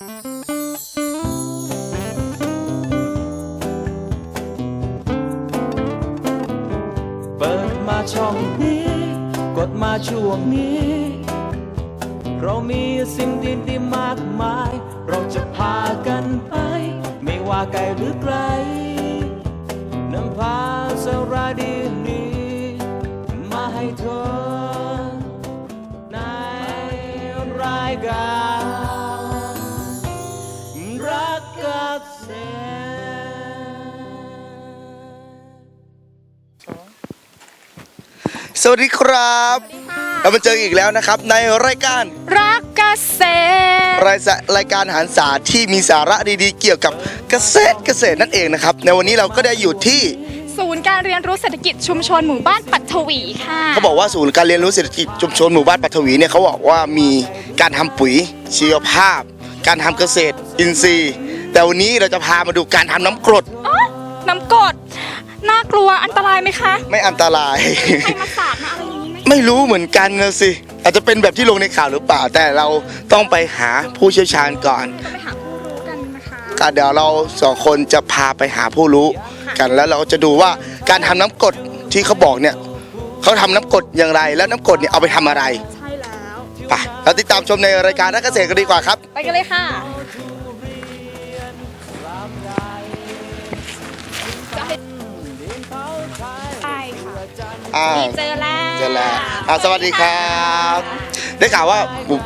เปิดมาช่องนี้ กดมาช่วงนี้ เรามีสิ่งดีๆมากมาย เราจะพากันไป ไม่ว่าไกลหรือไกลนำพาสาระดีๆมาให้เธอในรายการ สวัสดีครับ เรามาเจออีกแล้วนะครับ ในรายการรักเกษตรรายสะรายการอาหารศาสตร์ที่มีสาระดีๆ เกี่ยวกับเกษตรเกษตรนั่นเองนะครับ ในวันนี้เราก็ได้อยู่ที่ศูนย์การเรียนรู้เศรษฐกิจชุมชนหมู่บ้านปัทวีค่ะเขาบอกว่าศูนย์การเรียนรู้เศรษฐกิจชุมชนหมู่บ้านปัทวีเนี่ยเขาบอกว่ามีการทำปุ๋ยชีวภาพ การทำเกษตรอินทรีย์ แต่วันนี้เราจะพามาดูการทำน้ำกรดอ๋อน้ำกรด น่ากลัวอันตรายไหมคะไม่อันตราย ใครมาสาดมาอะไรอย่างนี้ไหมไม่รู้เหมือนกันนะสิ อาจจะเป็นแบบที่ลงในข่าวหรือเปล่า แต่เราต้องไปหาผู้เชี่ยวชาญก่อนไปหาผู้รู้กันนะคะ ก็เดี๋ยวเราสองคนจะพาไปหาผู้รู้กันแล้วเราจะดูว่าการทำน้ำกรดที่เขาบอกเนี่ยเขาทำน้ำกรดอย่างไรแล้วน้ำกรดเนี่ยเอาไปทำอะไรใช่แล้ว ไปเราติดตามชมในรายการนักเกษตรกันดีกว่าครับ ไปกันเลยค่ะจะ อ่านี่เจอแล้วเจอแล้วอ่าสวัสดีครับ ได้ข่าวว่าหมู่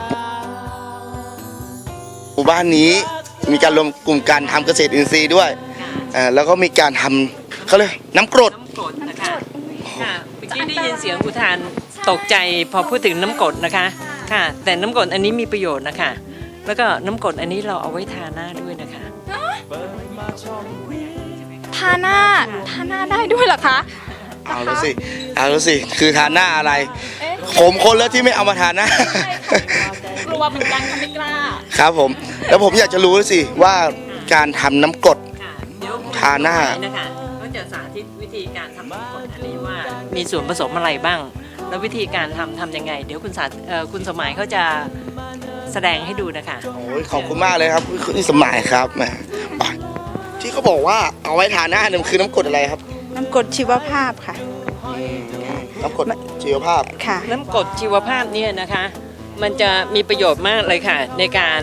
หมู่บ้านนี้มีการรวมกลุ่มการทำเกษตรอินทรีย์ด้วยอ่าแล้วก็มีการทำเขาเลยกน้ำกรด น้ำกรดนะคะค่ะเมื่อกี้ได้ยินเสียงอุทานตกใจพอพูดถึงน้ำกรดนะคะ ค่ะ แต่น้ำกรดอันนี้มีประโยชน์นะคะ แล้วก็น้ำกรดอันนี้เราเอาไว้ทาหน้าด้วยนะคะ ทาหน้าทาหน้าได้ด้วยเหรอคะ เอาแล้วสิ เอาแล้วสิ คือทาหน้าอะไรเอ๊ะผมคนแล้วที่ไม่เอามาทาหน้า กลัวเหมือนกันค่ะไม่กล้าครับผม แล้วผมอยากจะรู้สิว่าการทำน้ำกรด ค่ะเดี๋ยวทาหน้า นะคะก็จะสาธิตวิธีการทำน้ำกรดอันนี้ว่า มีส่วนผสมอะไรบ้าง แล้ววิธีการทำทำยังไง เดี๋ยวคุณสาเอ่อคุณสมัยเขาจะแสดงให้ดูนะคะ โอ้ยขอบคุณมากเลยครับนี่สมัยครับแหมไปที่เขาบอกว่าเอาไว้ทาหน้าเนี่ยมันคือน้ำกรดอะไรครับ น้ำกรดชีวภาพค่ะ น้ำกรดชีวภาพ ค่ะ น้ำกรดชีวภาพเนี่ยนะคะ มันจะมีประโยชน์มากเลยค่ะ ในการ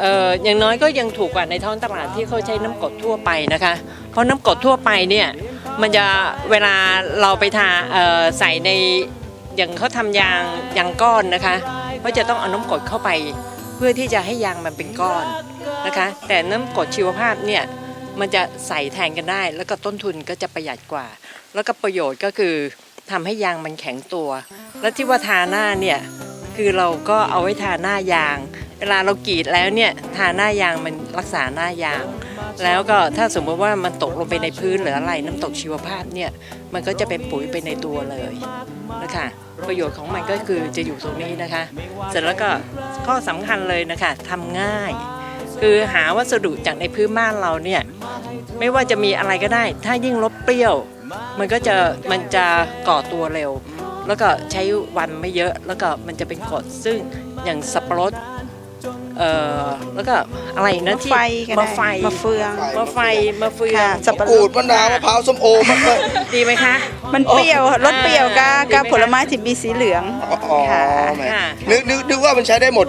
เอ่ออย่างน้อยก็ยังถูกกว่าในท้องตลาดที่เขาใช้น้ำกรดทั่วไปนะคะ เพราะน้ำกรดทั่วไปเนี่ยมันจะเวลาเราไปทาเอ่อใส่ในอย่างเขาทำยางยางก้อนนะคะ ก็จะต้องเอาน้ำกรดเข้าไป เพื่อที่จะให้ยางมันเป็นก้อนนะคะ แต่น้ำกรดชีวภาพเนี่ย มันจะใส่แทนกันได้ แล้วก็ต้นทุนก็จะประหยัดกว่า แล้วก็ประโยชน์ก็คือทำให้ยางมันแข็งตัว แล้วที่ว่าทาหน้าเนี่ยคือเราก็เอาไว้ทาหน้ายาง เวลาเรากรีดแล้วเนี่ยทาหน้ายางมันรักษาหน้ายาง แล้วก็ถ้าสมมติว่ามันตกลงไปในพื้นหรืออะไรน้ำตกชีวภาพเนี่ยมันก็จะเป็นปุ๋ยไปในตัวเลยนะคะประโยชน์ของมันก็คือจะอยู่ตรงนี้นะคะ เสร็จแล้วก็ข้อสำคัญเลยนะคะทำง่าย คือหาวัสดุจากในพื้นบ้านเราเนี่ยไม่ว่าจะมีอะไรก็ได้ ถ้ายิ่งลบเปรี้ยว มันก็จะมันจะก่อตัวเร็ว แล้วก็ใช้วันไม่เยอะแล้วก็มันจะเป็นกรดซึ่งอย่างสับปะรดเอ่อแล้วก็อะไรนะที่มะไฟก็ได้มะไฟมะเฟืองมะไฟมะเฟืองค่ะสับปะรกูดดมะนาวมะพร้าวส้มโอมะเขือดีไหมคะ มันเปรี้ยวรสเปรี้ยวกับอ่ากับดีไหมผลไม้ที่มีสีเหลืองอ๋อค่ะ แหมค่ะนึกนึกนึกว่ามันใช้ได้หมด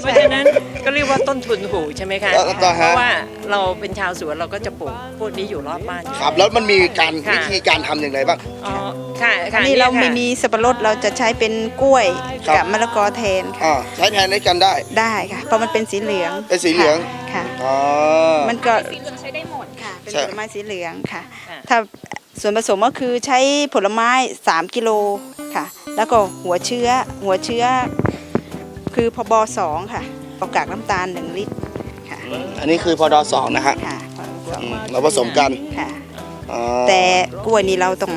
เพราะฉะนั้นก็เรียกว่าต้นทุนหูใช่ไหมคะแล้วต่อเพฮะ ราะว่าเราเป็นชาวสวนเราก็จะปลูกพวกนี้อยู่รอบบ้านอยู่ ครับแล้วมันมีการค่ะ วิธีการทำอย่างไรบ้าง อ๋อค่ะค่ะนี่เรายค่ะ ไม่มีสับปะรดเราจะใช้เป็นกล้วยครับ กับมะละกอแทนอ่าใช้แทนได้กันได้ ได้ค่ะ เพราะมันเป็นสีเหลืองเป็นสีเหลือง ค่ะอ๋อค่ะมันก็สีเหลืองใช้ได้หมด ค่ะเป็นใช่ ผลไม้สีเหลืองค่ะ ค่ะ ถ้าส่วนผสมก็คือใช้ผลไม้ 3 กิโลค่ะ แล้วก็หัวเชื้อหัวเชื้อ คือพบสองค่ะเอากากน้ำตาล1ลิตรค่ะอันนี้คือพอดอสองนะฮะค่ะพสองอืมเราผสมกันค่ะ อ๋อแต่กล้วยนี่เราต้อง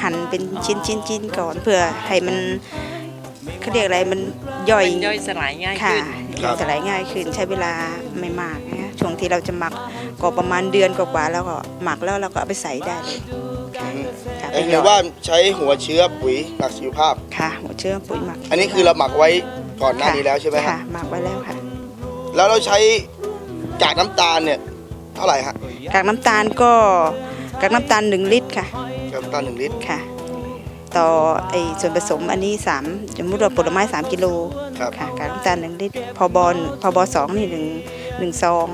หั่นเป็นชิ้นชิ้นชิ้นก่อนเพื่อให้มันเขาเรียกอะไรมันย่อยมันย่อยสลายง่ายค่ะขึ้น ย่อยสลายง่ายขึ้นใช้เวลาไม่มากนะช่วงที่เราจะหมักก็ประมาณเดือนกว่าๆแล้วก็หมักแล้วเราก็เอาไปใส่ได้เลยค่ะค่ะเอ้ยหรือว่าใช้หัวเชื้อปุ๋ยหลักชีวภาพ ค่ะหัวเชื้อปุ๋ยหมัก อันนี้คือเราหมักไว้ ก่อนหน้านี้แล้วใช่ไหมฮะค่ะหมักไว้แล้วค่ะ แล้วเราใช้กากน้ำตาลเนี่ยเท่าไหร่ฮะกากน้ำตาลก็กากน้ำตาลหนึ่งลิตรค่ะกากน้ำตาลหนึ่งลิตรค่ะ ต่อไอส่วนผสมอันนี้สามสมมติว่าผลไม้สามกิโลครับค่ะกากน้ำตาลหนึ่งลิตรพอบอลพอบอสองนี่หนึ่งหนึ่งซอง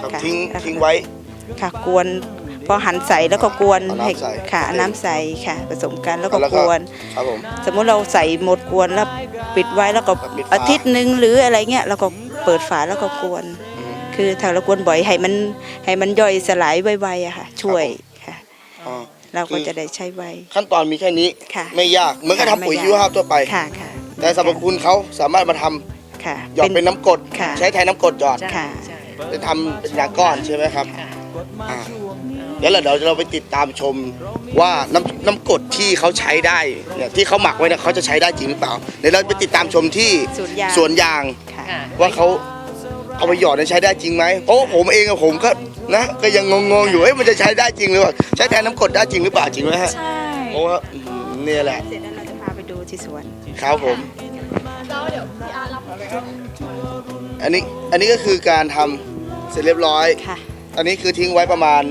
ครับค่ะทิ้งแล้วทิ้งไว้ค่ะกวน พอหั่นใส่แล้วก็กวนเอาน้ำให้ใส่ค่ะเอาน้ำใส่ค่ะ ผสมกันแล้วก็แล้วกก็วนครับผมสมมุติเราใส่หมดกวนแล้วปิดไว้แล้วก็ปิดฝาอาทิตย์หนึ่งหรืออะไรเงี้ยแล้วก็เปิดฝาแล้วก็กวนอืมคือถ้าเรากวนบ่อยให้มันให้มันย่อยสลายไวๆอะค่ะ ช่วยค่ะอ๋อเราก็คือจะได้ใช้ไวขั้นตอนมีแค่นี้ค่ะไม่ยากเหมือนกับค่ะทำปุ๋ยไม่ยากชีวภาพทั่วไปค่ะค่ะแต่สรรพคุณเขาสามารถมาทำค่ะหยอดเป็นน้ำกรดค่ะใช้แทนน้ำกรดหยอดค่ะใช่จะทำเป็นยาก้อนใช่ไหมครับ อ่าเดี๋ยวเราเดี๋ยวเราไปติดตามชมว่าน้ำน้ำกรดที่เขาใช้ได้เนี่ยที่เขาหมักไว้เนี่ยเขาจะใช้ได้จริงหรือเปล่าเดี๋ยวเราไปติดตามชมที่สวนยาง สวนยาง ค่ะ ค่ะ ว่าเขาเอาไปหยอดเนี่ยใช้ได้จริงไหมเพราะว่าผมเองอะผมก็นะก็ยังงงๆอยู่เอ้ยมันจะใช้ได้จริงหรือเปล่าใช้แทนน้ำกรดได้จริงหรือเปล่าจริงไหมฮะใช่เพราะว่าอืมเนี่ยแหละเสร็จแล้วเราจะพาไปดูที่สวน ครับผมแล้วเดี๋ยวพี่อาร์รับอันนี้อันนี้ก็คือการทำเสร็จเรียบร้อย ค่ะ อันนี้คือทิ้งไว้ประมาณ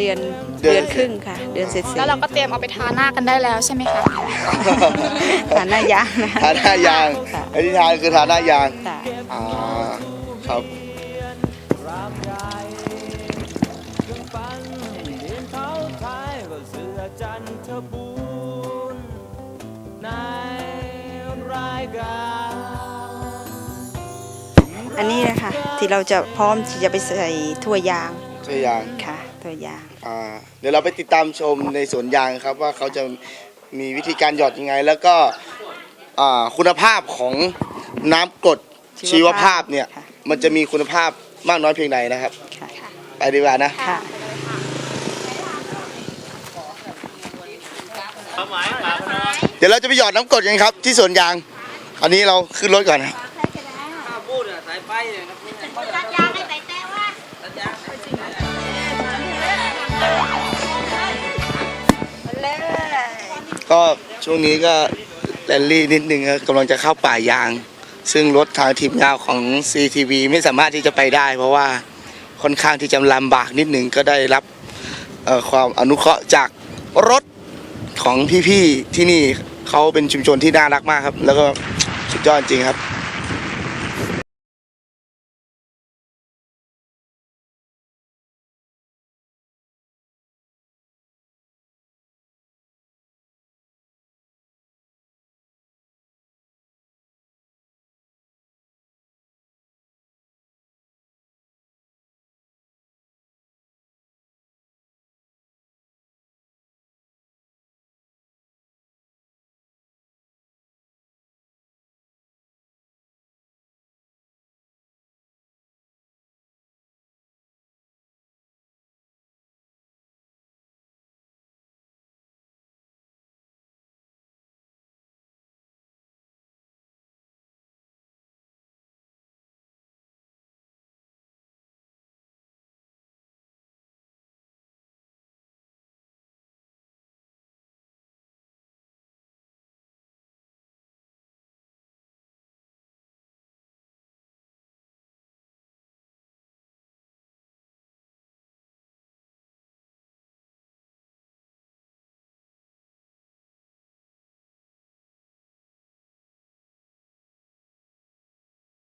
เดือนเดือนเดือนครึ่งค่ะ เดือนเสร็จแล้วเราก็เตรียมเอาไปทาหน้ากันได้แล้วใช่ไหมคะทานหน้ายางนะทาหน้ายางค่ะอันที่ทานคือทาหน้ายางค่ะอ่าครับอันนี้นะคะที่เราจะพร้อมที่จะไปใส่ถ้วยยางใช่ยางค่ะ ถ้วยยางอ่าเดี๋ยวเราไปติดตามชมในสวนยางครับว่าเขาจะมีวิธีการหยอดยังไง แล้วก็อ่าคุณภาพของน้ำกรดชีวภาพเนี่ยค่ะมันจะมีคุณภาพมากน้อยเพียงใดนะครับค่ะไปดีกว่านะค่ะ เดี๋ยวเราจะไปหยอดน้ำกรดกันครับที่สวนยาง อันนี้เราขึ้นรถก่อนนะ ก็ช่วงนี้ก็แรนลี่นิดนึงครับกำลังจะเข้าป่ายาง ซึ่งรถทางทีมงานของ CTV ไม่สามารถที่จะไปได้ เพราะว่าค่อนข้างที่จะลำบากนิดหนึ่งก็ได้รับความอนุเคราะห์จากรถของพี่ๆที่นี่เขาเป็นชุมชนที่น่ารักมากครับ แล้วก็สุดยอดจริงครับ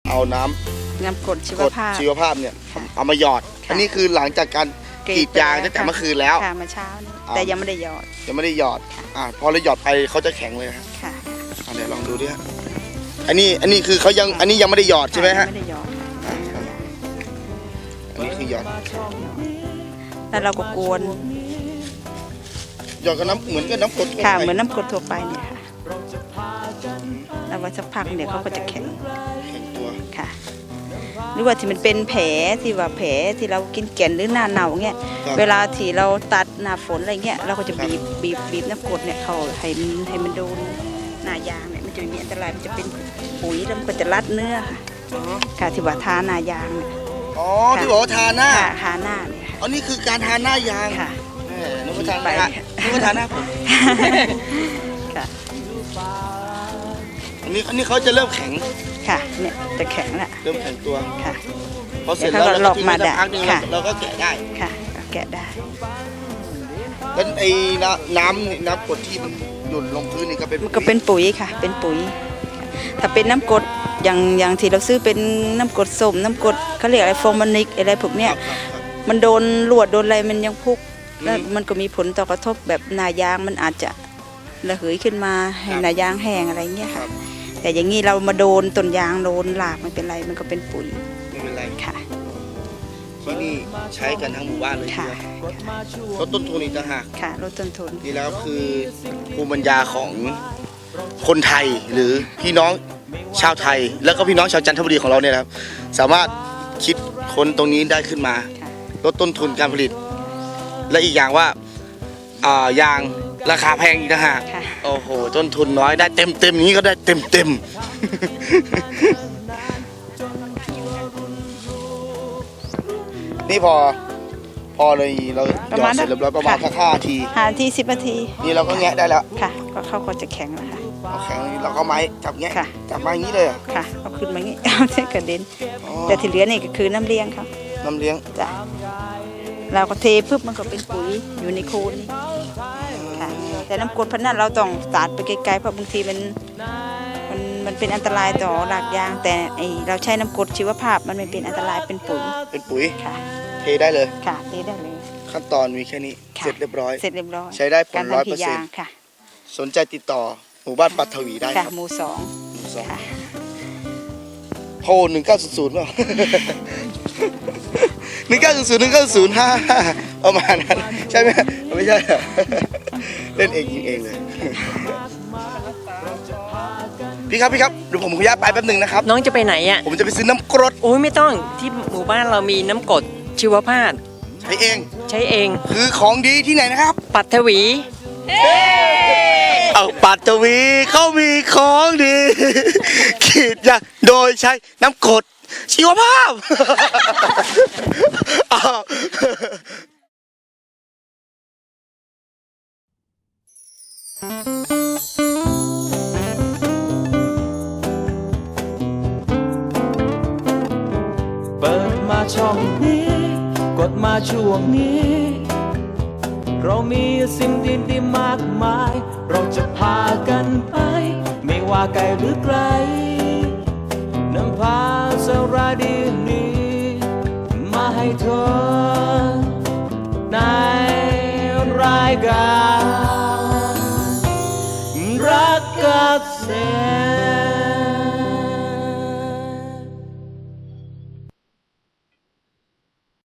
เอาน้ำน้ำกรดชีวกรดภาพ ชีวภาพเนี่ยเอามาหยอด ค่ะ อันนี้คือหลังจากการกรีดยางไปตั้งแต่ค่ะเมื่อคืนแล้ว ค่ะเมื่อเช้านี้อ่าแต่ยังไม่ได้หยอดยังไม่ได้หยอดอ่าพอเราหยอดไปเขาจะแข็งเลยฮะค่ะอะเดี๋ยวลองดูดิฮะอันนี้อันนี้คือเขายังอันนี้ยังไม่ได้หยอดใช่ไหมฮะยังไม่ได้หยอดอ่าครับอันนี้คือหยอดแล้วเราก็กวนหยอดกับน้ำเหมือนกับน้ำกรดทั่วค่ะ ไปเหมือนน้ำกรดทั่วไปเนี่ยค่ะ แล้วว่าสักพักเนี่ยเขาก็จะแข็งแข็งตัวค่ะ หรือว่าที่มันเป็นแผลที่ว่าแผลที่เรากินแก่นหรือหน้าเน่าเงี้ยครับเวลาที่เราตัดหน้าฝนอะไรเงี้ยเราก็จะครับบีบบีบบีบน้ำกรดเนี่ยเขาให้มันให้มันโดนหน้ายางเนี่ยมันจะไม่มีอันตรายมันจะเป็นปุ๋ยแล้วมันก็จะรัดเนื้อค่ะค่ะที่ว่าทาหน้ายางเนี่ยอ๋อค่ะที่บอกว่าทาหน้าค่ะทาหน้าเนี่ยค่ะอันนี้คือการทาหน้ายางค่ะแหมนึกว่าทาหไปน้านึกว่าทาหน้าผมค่ะ อันนี้อันนี้เขาจะเริ่มแข็งค่ะ เนี่ยจะแข็งละเริ่มแข็งตัวค่ะ พอเสร็จเดี๋แล้ยววเขาก็เราก็ทิ้งไว้หลอกมาสักพักหนึงค่ะเราก็แกะได้ ค่ะก็แกะได้ แล้วไอ้น้ำน้ำนี่น้ำกรดที่มันหย่นลงพื้นนี่ก็เป็นมันก็เป็นปุ๋ยค่ะ เป็นปุ๋ย ถ้าเป็นน้ำกรดอย่างอย่างที่เราซื้อเป็นน้ำกรดส้มน้ำกรดเขาเรียกอะไรฟอร์มานิกอะไรพวกเนี้ย ครับครับครับ มันโดนลวดโดนอะไรมันยังพุกอืมแล้วมันก็มีผลต่อกระทบแบบหนายางมันอาจจะ ระเหยขึ้นมาให้ครับหนายางแห้งอะไรเงี้ยครัค่ะบแต่อย่างนี้เรามาโดนต้นยางโดนหลากไม่เป็นไรมันก็เป็นปุ๋ยไม่เป็นไรค่ะ ที่นี่ใช้กันทั้งหมู่บ้านเลยค่ะลดต้นทุนอีกต่างหากค่ะลดต้นทุนนี่แล้วคือภูมิปัญญาของคนไทยหรือพี่น้องชาวไทย แล้วก็พี่น้องชาวจันทบุรีของเราเนี่ยนะครับ สามารถคิดคนตรงนี้ได้ขึ้นมาค่ะลดต้นทุนการผลิต และอีกอย่างว่าอ่ายาง ราคาแพงอีกต่างหากค่ะ โอ้โหต้นทุนน้อยได้เต็มเต็มๆนี้ก็ได้เต็มเต็มๆนี่พอ พอเลยเราหประยอมาดณเสร็จเรียบร้อยประมาณค่ะ สักห้านาที หาที่สิบนาทีนี่เราก็แงะได้แล้วค่ะ ก็เข้าก็จะแข็งแล้วค่ะ เอาแข็งนี่เราก็ไม้จับแงะค่ะ จับมาอย่างนี้เลยเหรอค่ะเอาขึ้นมางี้ เอาเส้นกระเด็น อ๋อแต่ที่เหลือนี่ก็คือน้ำเลี้ยงครับน้ำเลี้ยง จ้ะเราก็เทปุ๊บมันก็เป็นปุ๋ยอยู่ในโคนนี่ค่ะ แต่น้ำกรดพันนั้นเราต้องสาดไปไกลๆเพราะบางทีมันมันมันเป็นอันตรายต่อรากยาง แต่ไอเราใช้น้ำกรดชีวภาพมันไม่เป็นอันตรายเป็นปุ๋ยเป็นปุ๋ยค่ะเทได้เลยค่ะเทได้เลย ขั้นตอนมีแค่นี้ค่ะเสร็จเรียบร้อยเสร็จเรียบร้อยใช้ได้ผลการร้อยทำเปอที่ร์เซ็นยางต์ค่ะสนใจติดต่อหมู่บ้านปัททวีได้ค่ะครับหมู่สองหมู่สองค่ะโทรหนึ่งเก้าศูนย์ศูนย์เปล่า หนึ่งเก้าศูนย์ศูนย์หนึ่งเก้าศูนย์ห้าประมาณนั้นใช่ไหมไม่ใช่เหรอเล่นเองยิงเองเลย พี่ครับพี่ครับเดี๋ยวผมขออนุญาตไปแป๊บหนึ่งนะครับ น้องจะไปไหนอะ ผมจะไปซื้อน้ำกรดโอ้ยไม่ต้องที่หมู่บ้านเรามีน้ำกรดชีวภาพใช้เอง ใช้เอง คือของดีที่ไหนนะครับ ปัทวี เอาปัตตวีเขามีของดีขีดยาโดยใช้น้ำกรด ชีวภาพ เปิดมาช่องนี้ กดมาช่วงนี้ เรามีสิ่งดีๆมากมาย เราจะพากันไป ไม่ว่าไกลหรือไกล